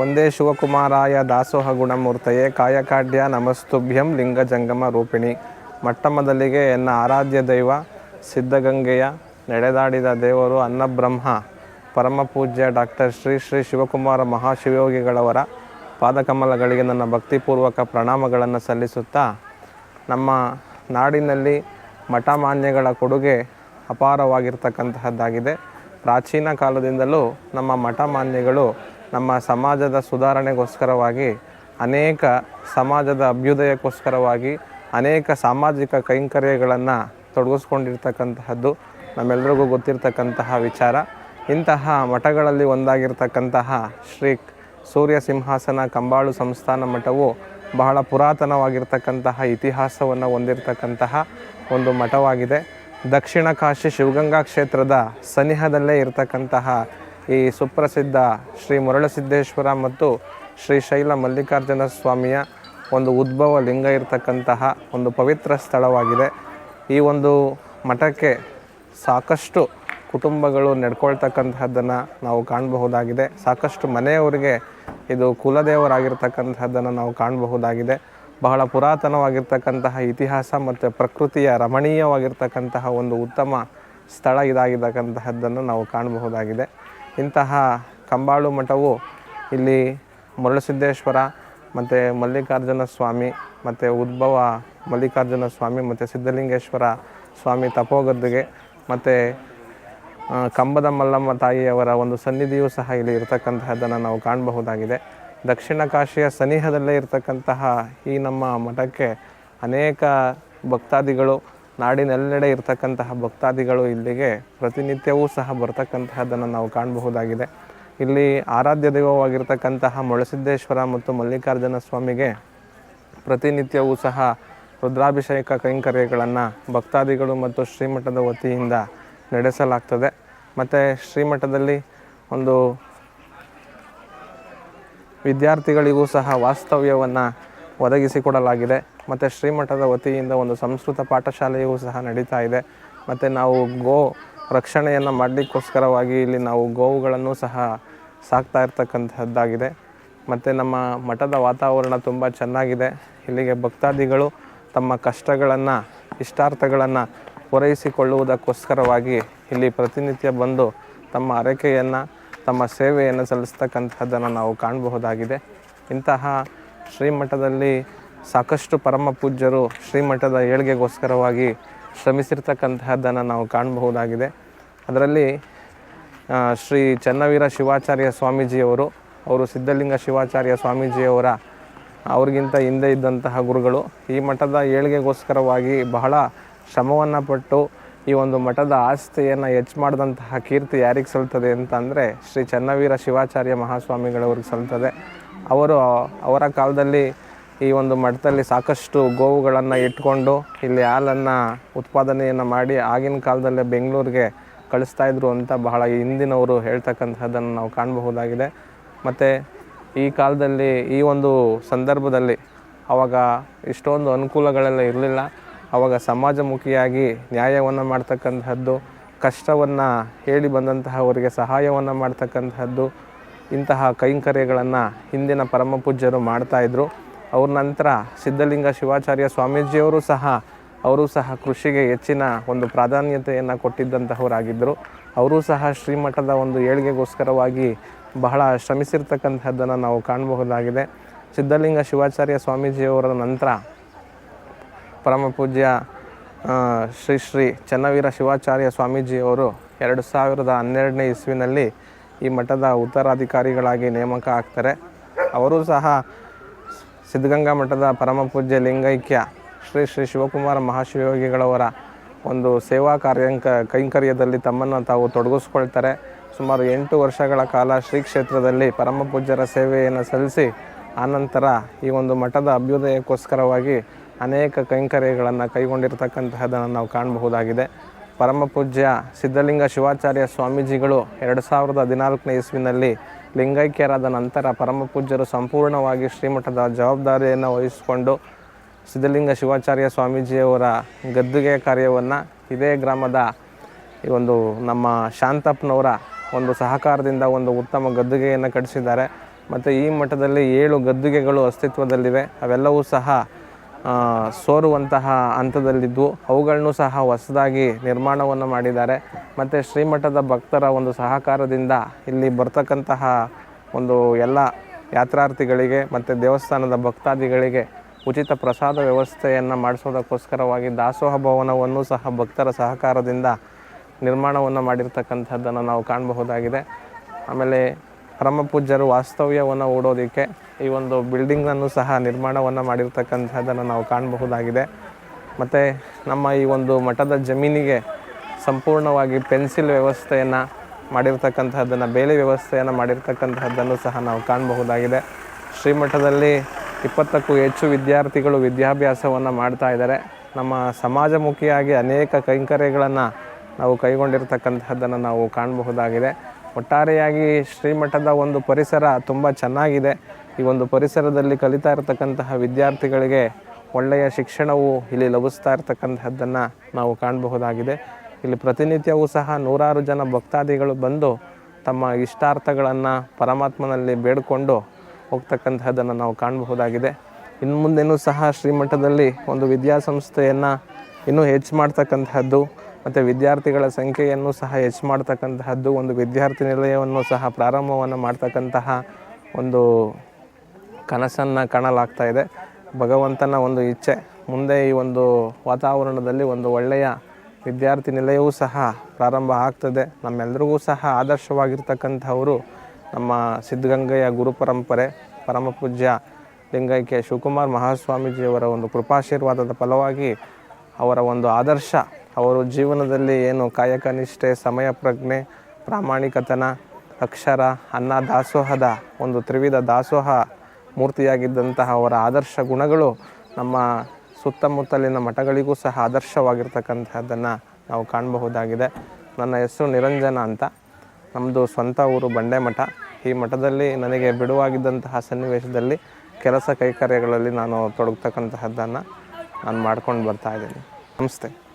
ಒಂದೇ ಶಿವಕುಮಾರಾಯ ದಾಸೋಹ ಗುಣಮೂರ್ತಯೇ ಕಾಯಕಾಡ್ಯ ನಮಸ್ತುಭ್ಯಂ ಲಿಂಗ ಜಂಗಮ ರೂಪಿಣಿ. ಮಟ್ಟಮದಲ್ಲಿಗೆ ಎನ್ನ ಆರಾಧ್ಯ ದೈವ, ಸಿದ್ಧಗಂಗೆಯ ನಡೆದಾಡಿದ ದೇವರು ಅನ್ನಬ್ರಹ್ಮ. ಪರಮ ಪೂಜ್ಯ ಡಾಕ್ಟರ್ ಶ್ರೀ ಶ್ರೀ ಶಿವಕುಮಾರ ಮಹಾಶಿವಯೋಗಿಗಳವರ ಪಾದಕಮಲಗಳಿಗೆ ನನ್ನ ಭಕ್ತಿಪೂರ್ವಕ ಪ್ರಣಾಮಗಳನ್ನು ಸಲ್ಲಿಸುತ್ತಾ, ನಮ್ಮ ನಾಡಿನಲ್ಲಿ ಮಠಮಾನ್ಯಗಳ ಕೊಡುಗೆ ಅಪಾರವಾಗಿರ್ತಕ್ಕಂತಹದ್ದಾಗಿದೆ. ಪ್ರಾಚೀನ ಕಾಲದಿಂದಲೂ ನಮ್ಮ ಮಠಮಾನ್ಯಗಳು ನಮ್ಮ ಸಮಾಜದ ಸುಧಾರಣೆಗೋಸ್ಕರವಾಗಿ, ಅನೇಕ ಸಮಾಜದ ಅಭ್ಯುದಯಕ್ಕೋಸ್ಕರವಾಗಿ, ಅನೇಕ ಸಾಮಾಜಿಕ ಕೈಂಕರ್ಯಗಳನ್ನು ತೊಡಗಿಸ್ಕೊಂಡಿರ್ತಕ್ಕಂತಹದ್ದು ನಮ್ಮೆಲ್ಲರಿಗೂ ಗೊತ್ತಿರತಕ್ಕಂತಹ ವಿಚಾರ. ಇಂತಹ ಮಠಗಳಲ್ಲಿ ಒಂದಾಗಿರ್ತಕ್ಕಂತಹ ಶ್ರೀ ಸೂರ್ಯ ಸಿಂಹಾಸನ ಕಂಬಾಳು ಸಂಸ್ಥಾನ ಮಠವು ಬಹಳ ಪುರಾತನವಾಗಿರ್ತಕ್ಕಂತಹ ಇತಿಹಾಸವನ್ನು ಹೊಂದಿರತಕ್ಕಂತಹ ಒಂದು ಮಠವಾಗಿದೆ. ದಕ್ಷಿಣ ಕಾಶಿ ಶಿವಗಂಗಾ ಕ್ಷೇತ್ರದ ಸನಿಹದಲ್ಲೇ ಇರತಕ್ಕಂತಹ ಈ ಸುಪ್ರಸಿದ್ಧ ಶ್ರೀ ಮುರಳಸಿದ್ದೇಶ್ವರ ಮತ್ತು ಶ್ರೀ ಶೈಲ ಮಲ್ಲಿಕಾರ್ಜುನ ಸ್ವಾಮಿಯ ಒಂದು ಉದ್ಭವ ಲಿಂಗ ಇರತಕ್ಕಂತಹ ಒಂದು ಪವಿತ್ರ ಸ್ಥಳವಾಗಿದೆ. ಈ ಒಂದು ಮಠಕ್ಕೆ ಸಾಕಷ್ಟು ಕುಟುಂಬಗಳು ನಡ್ಕೊಳ್ತಕ್ಕಂತಹದ್ದನ್ನು ನಾವು ಕಾಣಬಹುದಾಗಿದೆ. ಸಾಕಷ್ಟು ಮನೆಯವರಿಗೆ ಇದು ಕುಲದೇವರಾಗಿರ್ತಕ್ಕಂತಹದ್ದನ್ನು ನಾವು ಕಾಣಬಹುದಾಗಿದೆ. ಬಹಳ ಪುರಾತನವಾಗಿರ್ತಕ್ಕಂತಹ ಇತಿಹಾಸ ಮತ್ತು ಪ್ರಕೃತಿಯ ರಮಣೀಯವಾಗಿರ್ತಕ್ಕಂತಹ ಒಂದು ಉತ್ತಮ ಸ್ಥಳ ಇದಾಗಿರ್ತಕ್ಕಂತಹದ್ದನ್ನು ನಾವು ಕಾಣಬಹುದಾಗಿದೆ. ಇಂತಹ ಕಂಬಾಳು ಮಠವು ಇಲ್ಲಿ ಮರುಳಸಿದ್ದೇಶ್ವರ ಮತ್ತು ಮಲ್ಲಿಕಾರ್ಜುನ ಸ್ವಾಮಿ ಮತ್ತು ಉದ್ಭವ ಮಲ್ಲಿಕಾರ್ಜುನ ಸ್ವಾಮಿ ಮತ್ತು ಸಿದ್ಧಲಿಂಗೇಶ್ವರ ಸ್ವಾಮಿ ತಪೋಗದ್ದುಗೆ ಮತ್ತು ಕಂಬದ ಮಲ್ಲಮ್ಮ ತಾಯಿಯವರ ಒಂದು ಸನ್ನಿಧಿಯೂ ಸಹ ಇಲ್ಲಿ ಇರತಕ್ಕಂತಹದ್ದನ್ನು ನಾವು ಕಾಣಬಹುದಾಗಿದೆ. ದಕ್ಷಿಣ ಕಾಶಿಯ ಸನಿಹದಲ್ಲೇ ಇರತಕ್ಕಂತಹ ಈ ನಮ್ಮ ಮಠಕ್ಕೆ ಅನೇಕ ಭಕ್ತಾದಿಗಳು ನಾಡಿನೆಲ್ಲೆಡೆ ಇರತಕ್ಕಂತಹ ಭಕ್ತಾದಿಗಳು ಇಲ್ಲಿಗೆ ಪ್ರತಿನಿತ್ಯವೂ ಸಹ ಬರ್ತಕ್ಕಂತಹದ್ದನ್ನು ನಾವು ಕಾಣಬಹುದಾಗಿದೆ. ಇಲ್ಲಿ ಆರಾಧ್ಯ ದೈವವಾಗಿರ್ತಕ್ಕಂತಹ ಮೊಳಸಿದ್ದೇಶ್ವರ ಮತ್ತು ಮಲ್ಲಿಕಾರ್ಜುನ ಸ್ವಾಮಿಗೆ ಪ್ರತಿನಿತ್ಯವೂ ಸಹ ರುದ್ರಾಭಿಷೇಕ ಕೈಂಕರ್ಯಗಳನ್ನು ಭಕ್ತಾದಿಗಳು ಮತ್ತು ಶ್ರೀಮಠದ ವತಿಯಿಂದ ನಡೆಸಲಾಗ್ತದೆ. ಮತ್ತು ಶ್ರೀಮಠದಲ್ಲಿ ಒಂದು ವಿದ್ಯಾರ್ಥಿಗಳಿಗೂ ಸಹ ವಾಸ್ತವ್ಯವನ್ನು ಒದಗಿಸಿಕೊಡಲಾಗಿದೆ. ಮತ್ತು ಶ್ರೀಮಠದ ವತಿಯಿಂದ ಒಂದು ಸಂಸ್ಕೃತ ಪಾಠಶಾಲೆಯೂ ಸಹ ನಡೀತಾ ಇದೆ. ಮತ್ತು ನಾವು ಗೋ ರಕ್ಷಣೆಯನ್ನು ಮಾಡಲಿಕ್ಕೋಸ್ಕರವಾಗಿ ಇಲ್ಲಿ ನಾವು ಗೋವುಗಳನ್ನು ಸಹ ಸಾಕ್ತಾ ಇರ್ತಕ್ಕಂಥದ್ದಾಗಿದೆ ಮತ್ತು ನಮ್ಮ ಮಠದ ವಾತಾವರಣ ತುಂಬ ಚೆನ್ನಾಗಿದೆ. ಇಲ್ಲಿಗೆ ಭಕ್ತಾದಿಗಳು ತಮ್ಮ ಕಷ್ಟಗಳನ್ನು, ಇಷ್ಟಾರ್ಥಗಳನ್ನು ಪೂರೈಸಿಕೊಳ್ಳುವುದಕ್ಕೋಸ್ಕರವಾಗಿ ಇಲ್ಲಿ ಪ್ರತಿನಿತ್ಯ ಬಂದು ತಮ್ಮ ಅರಕೆಯನ್ನು, ತಮ್ಮ ಸೇವೆಯನ್ನು ಸಲ್ಲಿಸ್ತಕ್ಕಂಥದ್ದನ್ನು ನಾವು ಕಾಣಬಹುದಾಗಿದೆ. ಇಂತಹ ಶ್ರೀಮಠದಲ್ಲಿ ಸಾಕಷ್ಟು ಪರಮ ಪೂಜ್ಯರು ಶ್ರೀಮಠದ ಏಳ್ಗೆಗೋಸ್ಕರವಾಗಿ ಶ್ರಮಿಸಿರ್ತಕ್ಕಂತಹದ್ದನ್ನು ನಾವು ಕಾಣಬಹುದಾಗಿದೆ. ಅದರಲ್ಲಿ ಶ್ರೀ ಚನ್ನವೀರ ಶಿವಾಚಾರ್ಯ ಸ್ವಾಮೀಜಿಯವರು, ಅವರು ಸಿದ್ಧಲಿಂಗ ಶಿವಾಚಾರ್ಯ ಸ್ವಾಮೀಜಿಯವರ, ಅವ್ರಿಗಿಂತ ಹಿಂದೆ ಇದ್ದಂತಹ ಗುರುಗಳು, ಈ ಮಠದ ಏಳಿಗೆಗೋಸ್ಕರವಾಗಿ ಬಹಳ ಶ್ರಮವನ್ನು ಪಟ್ಟು ಈ ಒಂದು ಮಠದ ಆಸ್ತಿಯನ್ನು ಹೆಚ್ಚು ಮಾಡಿದಂತಹ ಕೀರ್ತಿ ಯಾರಿಗೆ ಸಲ್ತದೆ ಅಂತಂದರೆ ಶ್ರೀ ಚನ್ನವೀರ ಶಿವಾಚಾರ್ಯ ಮಹಾಸ್ವಾಮಿಗಳವ್ರಿಗೆ ಸಲ್ತದೆ. ಅವರು, ಅವರ ಕಾಲದಲ್ಲಿ ಈ ಒಂದು ಮಠದಲ್ಲಿ ಸಾಕಷ್ಟು ಗೋವುಗಳನ್ನು ಇಟ್ಕೊಂಡು ಇಲ್ಲಿ ಹಾಲನ್ನು ಉತ್ಪಾದನೆಯನ್ನು ಮಾಡಿ ಆಗಿನ ಕಾಲದಲ್ಲೇ ಬೆಂಗಳೂರಿಗೆ ಕಳಿಸ್ತಾ ಇದ್ರು ಅಂತ ಬಹಳ ಹಿಂದಿನವರು ಹೇಳ್ತಕ್ಕಂಥದ್ದನ್ನು ನಾವು ಕಾಣಬಹುದಾಗಿದೆ. ಮತ್ತು ಈ ಕಾಲದಲ್ಲಿ ಈ ಒಂದು ಸಂದರ್ಭದಲ್ಲಿ ಆವಾಗ ಇಷ್ಟೊಂದು ಅನುಕೂಲಗಳೆಲ್ಲ ಇರಲಿಲ್ಲ. ಆವಾಗ ಸಮಾಜಮುಖಿಯಾಗಿ ನ್ಯಾಯವನ್ನು ಮಾಡ್ತಕ್ಕಂತಹದ್ದು, ಕಷ್ಟವನ್ನು ಹೇಳಿ ಬಂದಂತಹವರಿಗೆ ಸಹಾಯವನ್ನು ಮಾಡ್ತಕ್ಕಂತಹದ್ದು, ಇಂತಹ ಕೈಂಕರ್ಯಗಳನ್ನು ಹಿಂದಿನ ಪರಮ ಪೂಜ್ಯರು ಮಾಡ್ತಾಯಿದ್ರು ಅವ್ರ ನಂತರ ಸಿದ್ಧಲಿಂಗ ಶಿವಾಚಾರ್ಯ ಸ್ವಾಮೀಜಿಯವರು ಸಹ, ಅವರು ಸಹ ಕೃಷಿಗೆ ಹೆಚ್ಚಿನ ಒಂದು ಪ್ರಾಧಾನ್ಯತೆಯನ್ನು ಕೊಟ್ಟಿದ್ದಂತಹವರಾಗಿದ್ದರು. ಅವರು ಸಹ ಶ್ರೀಮಠದ ಒಂದು ಏಳಿಗೆಗೋಸ್ಕರವಾಗಿ ಬಹಳ ಶ್ರಮಿಸಿರ್ತಕ್ಕಂಥದ್ದನ್ನು ನಾವು ಕಾಣಬಹುದಾಗಿದೆ. ಸಿದ್ಧಲಿಂಗ ಶಿವಾಚಾರ್ಯ ಸ್ವಾಮೀಜಿಯವರ ನಂತರ ಪರಮ ಪೂಜ್ಯ ಶ್ರೀ ಶ್ರೀ ಚನ್ನವೀರ ಶಿವಾಚಾರ್ಯ ಸ್ವಾಮೀಜಿಯವರು ಎರಡು ಸಾವಿರದ ಹನ್ನೆರಡನೇ ಇಸ್ವಿನಲ್ಲಿ ಈ ಮಠದ ಉತ್ತರಾಧಿಕಾರಿಗಳಾಗಿ ನೇಮಕ ಆಗ್ತಾರೆ. ಅವರು ಸಹ ಸಿದ್ಧಗಂಗಾ ಮಠದ ಪರಮ ಪೂಜ್ಯ ಲಿಂಗೈಕ್ಯ ಶ್ರೀ ಶ್ರೀ ಶಿವಕುಮಾರ ಮಹಾಶಿವಯೋಗಿಗಳವರ ಒಂದು ಸೇವಾ ಕಾರ್ಯಂಕ ಕೈಂಕರ್ಯದಲ್ಲಿ ತಮ್ಮನ್ನು ತಾವು ತೊಡಗಿಸ್ಕೊಳ್ತಾರೆ. ಸುಮಾರು ಎಂಟು ವರ್ಷಗಳ ಕಾಲ ಶ್ರೀ ಕ್ಷೇತ್ರದಲ್ಲಿ ಪರಮ ಪೂಜ್ಯರ ಸೇವೆಯನ್ನು ಸಲ್ಲಿಸಿ, ಆನಂತರ ಈ ಒಂದು ಮಠದ ಅಭ್ಯುದಯಕ್ಕೋಸ್ಕರವಾಗಿ ಅನೇಕ ಕೈಂಕರ್ಯಗಳನ್ನು ಕೈಗೊಂಡಿರ್ತಕ್ಕಂತಹದನ್ನು ನಾವು ಕಾಣಬಹುದಾಗಿದೆ. ಪರಮ ಪೂಜ್ಯ ಸಿದ್ಧಲಿಂಗ ಶಿವಾಚಾರ್ಯ ಸ್ವಾಮೀಜಿಗಳು ಎರಡು ಸಾವಿರದ ಹದಿನಾಲ್ಕನೇ ಇಸ್ವಿನಲ್ಲಿ ಲಿಂಗೈಕ್ಯರಾದ ನಂತರ ಪರಮ ಪೂಜ್ಯರು ಸಂಪೂರ್ಣವಾಗಿ ಶ್ರೀಮಠದ ಜವಾಬ್ದಾರಿಯನ್ನು ವಹಿಸಿಕೊಂಡು ಸಿದ್ಧಲಿಂಗ ಶಿವಾಚಾರ್ಯ ಸ್ವಾಮೀಜಿಯವರ ಗದ್ದುಗೆ ಕಾರ್ಯವನ್ನು ಇದೇ ಗ್ರಾಮದ ಈ ಒಂದು ನಮ್ಮ ಶಾಂತಪ್ಪನವರ ಒಂದು ಸಹಕಾರದಿಂದ ಒಂದು ಉತ್ತಮ ಗದ್ದುಗೆಯನ್ನು ಕಟ್ಟಿಸಿದ್ದಾರೆ. ಮತ್ತು ಈ ಮಠದಲ್ಲಿ ಏಳು ಗದ್ದುಗೆಗಳು ಅಸ್ತಿತ್ವದಲ್ಲಿವೆ. ಅವೆಲ್ಲವೂ ಸಹ ಸೋರುವಂತಹ ಹಂತದಲ್ಲಿದ್ದು ಅವುಗಳನ್ನು ಸಹ ಹೊಸದಾಗಿ ನಿರ್ಮಾಣವನ್ನು ಮಾಡಿದ್ದಾರೆ. ಮತ್ತು ಶ್ರೀಮಠದ ಭಕ್ತರ ಒಂದು ಸಹಕಾರದಿಂದ ಇಲ್ಲಿ ಬರ್ತಕ್ಕಂತಹ ಒಂದು ಎಲ್ಲ ಯಾತ್ರಾರ್ಥಿಗಳಿಗೆ ಮತ್ತು ದೇವಸ್ಥಾನದ ಭಕ್ತಾದಿಗಳಿಗೆ ಉಚಿತ ಪ್ರಸಾದ ವ್ಯವಸ್ಥೆಯನ್ನು ಮಾಡಿಸೋದಕ್ಕೋಸ್ಕರವಾಗಿ ದಾಸೋಹ ಭವನವನ್ನು ಸಹ ಭಕ್ತರ ಸಹಕಾರದಿಂದ ನಿರ್ಮಾಣವನ್ನು ಮಾಡಿರ್ತಕ್ಕಂಥದ್ದನ್ನು ನಾವು ಕಾಣಬಹುದಾಗಿದೆ. ಆಮೇಲೆ ಪರಮ ಪೂಜ್ಯರು ವಾಸ್ತವ್ಯವನ್ನು ಓಡೋದಕ್ಕೆ ಈ ಒಂದು ಬಿಲ್ಡಿಂಗನ್ನು ಸಹ ನಿರ್ಮಾಣವನ್ನು ಮಾಡಿರ್ತಕ್ಕಂಥದ್ದನ್ನು ನಾವು ಕಾಣಬಹುದಾಗಿದೆ. ಮತ್ತು ನಮ್ಮ ಈ ಒಂದು ಮಠದ ಜಮೀನಿಗೆ ಸಂಪೂರ್ಣವಾಗಿ ಪೆನ್ಸಿಲ್ ವ್ಯವಸ್ಥೆಯನ್ನು ಮಾಡಿರ್ತಕ್ಕಂಥದ್ದನ್ನು, ಬೇಲಿ ವ್ಯವಸ್ಥೆಯನ್ನು ಮಾಡಿರ್ತಕ್ಕಂತಹದ್ದನ್ನು ಸಹ ನಾವು ಕಾಣಬಹುದಾಗಿದೆ. ಶ್ರೀಮಠದಲ್ಲಿ ಇಪ್ಪತ್ತಕ್ಕೂ ಹೆಚ್ಚು ವಿದ್ಯಾರ್ಥಿಗಳು ವಿದ್ಯಾಭ್ಯಾಸವನ್ನು ಮಾಡ್ತಾ ಇದ್ದಾರೆ. ನಮ್ಮ ಸಮಾಜಮುಖಿಯಾಗಿ ಅನೇಕ ಕೈಂಕರ್ಯಗಳನ್ನು ನಾವು ಕೈಗೊಂಡಿರ್ತಕ್ಕಂತಹದ್ದನ್ನು ನಾವು ಕಾಣಬಹುದಾಗಿದೆ. ಒಟ್ಟಾರೆಯಾಗಿ ಶ್ರೀಮಠದ ಒಂದು ಪರಿಸರ ತುಂಬ ಚೆನ್ನಾಗಿದೆ. ಈ ಒಂದು ಪರಿಸರದಲ್ಲಿ ಕಲಿತಾ ಇರತಕ್ಕಂತಹ ವಿದ್ಯಾರ್ಥಿಗಳಿಗೆ ಒಳ್ಳೆಯ ಶಿಕ್ಷಣವು ಇಲ್ಲಿ ಲಭಿಸ್ತಾ ಇರತಕ್ಕಂತಹದ್ದನ್ನು ನಾವು ಕಾಣಬಹುದಾಗಿದೆ. ಇಲ್ಲಿ ಪ್ರತಿನಿತ್ಯವೂ ಸಹ ನೂರಾರು ಜನ ಭಕ್ತಾದಿಗಳು ಬಂದು ತಮ್ಮ ಇಷ್ಟಾರ್ಥಗಳನ್ನು ಪರಮಾತ್ಮನಲ್ಲಿ ಬೇಡಿಕೊಂಡು ಹೋಗ್ತಕ್ಕಂತಹದ್ದನ್ನು ನಾವು ಕಾಣಬಹುದಾಗಿದೆ. ಇನ್ನು ಮುಂದೆನೂ ಸಹ ಶ್ರೀಮಠದಲ್ಲಿ ಒಂದು ವಿದ್ಯಾಸಂಸ್ಥೆಯನ್ನು ಇನ್ನೂ ಹೆಚ್ಚು ಮಾಡ್ತಕ್ಕಂತಹದ್ದು ಮತ್ತು ವಿದ್ಯಾರ್ಥಿಗಳ ಸಂಖ್ಯೆಯನ್ನು ಸಹ ಹೆಚ್ಚು ಮಾಡ್ತಕ್ಕಂತಹದ್ದು, ಒಂದು ವಿದ್ಯಾರ್ಥಿ ನಿಲಯವನ್ನು ಸಹ ಪ್ರಾರಂಭವನ್ನು ಮಾಡ್ತಕ್ಕಂತಹ ಒಂದು ಕನಸನ್ನು ಕಾಣಲಾಗ್ತಾ ಇದೆ. ಭಗವಂತನ ಒಂದು ಇಚ್ಛೆ, ಮುಂದೆ ಈ ಒಂದು ವಾತಾವರಣದಲ್ಲಿ ಒಂದು ಒಳ್ಳೆಯ ವಿದ್ಯಾರ್ಥಿ ನಿಲಯವೂ ಸಹ ಪ್ರಾರಂಭ ಆಗ್ತದೆ. ನಮ್ಮೆಲ್ಲರಿಗೂ ಸಹ ಆದರ್ಶವಾಗಿರ್ತಕ್ಕಂಥವರು ನಮ್ಮ ಸಿದ್ಧಗಂಗೆಯ ಗುರು ಪರಂಪರೆ, ಪರಮ ಪೂಜ್ಯ ಲಿಂಗೈಕ್ಯ ಶಿವಕುಮಾರ್ ಮಹಾಸ್ವಾಮೀಜಿಯವರ ಒಂದು ಕೃಪಾಶೀರ್ವಾದದ ಫಲವಾಗಿ ಅವರ ಒಂದು ಆದರ್ಶ ಅವರು ಜೀವನದಲ್ಲಿ ಏನು ಕಾಯಕ ನಿಷ್ಠೆ ಸಮಯ ಪ್ರಜ್ಞೆ, ಪ್ರಾಮಾಣಿಕತನ, ಅಕ್ಷರ, ಅನ್ನ ದಾಸೋಹದ ಒಂದು ತ್ರಿವಿಧ ದಾಸೋಹ ಮೂರ್ತಿಯಾಗಿದ್ದಂತಹ ಅವರ ಆದರ್ಶ ಗುಣಗಳು ನಮ್ಮ ಸುತ್ತಮುತ್ತಲಿನ ಮಠಗಳಿಗೂ ಸಹ ಆದರ್ಶವಾಗಿರ್ತಕ್ಕಂಥದ್ದನ್ನು ನಾವು ಕಾಣಬಹುದಾಗಿದೆ. ನನ್ನ ಹೆಸರು ನಿರಂಜನ ಅಂತ. ನಮ್ಮದು ಸ್ವಂತ ಊರು ಬಂಡೆ ಮಠ. ಈ ಮಠದಲ್ಲಿ ನನಗೆ ಬಿಡುವಾಗಿದ್ದಂತಹ ಸನ್ನಿವೇಶದಲ್ಲಿ ಕೆಲಸ ಕೈಕಾರ್ಯಗಳಲ್ಲಿ ನಾನು ತೊಡಗ್ತಕ್ಕಂತಹದ್ದನ್ನು ನಾನು ಮಾಡ್ಕೊಂಡು ಬರ್ತಾ ಇದ್ದೀನಿ. ನಮಸ್ತೆ.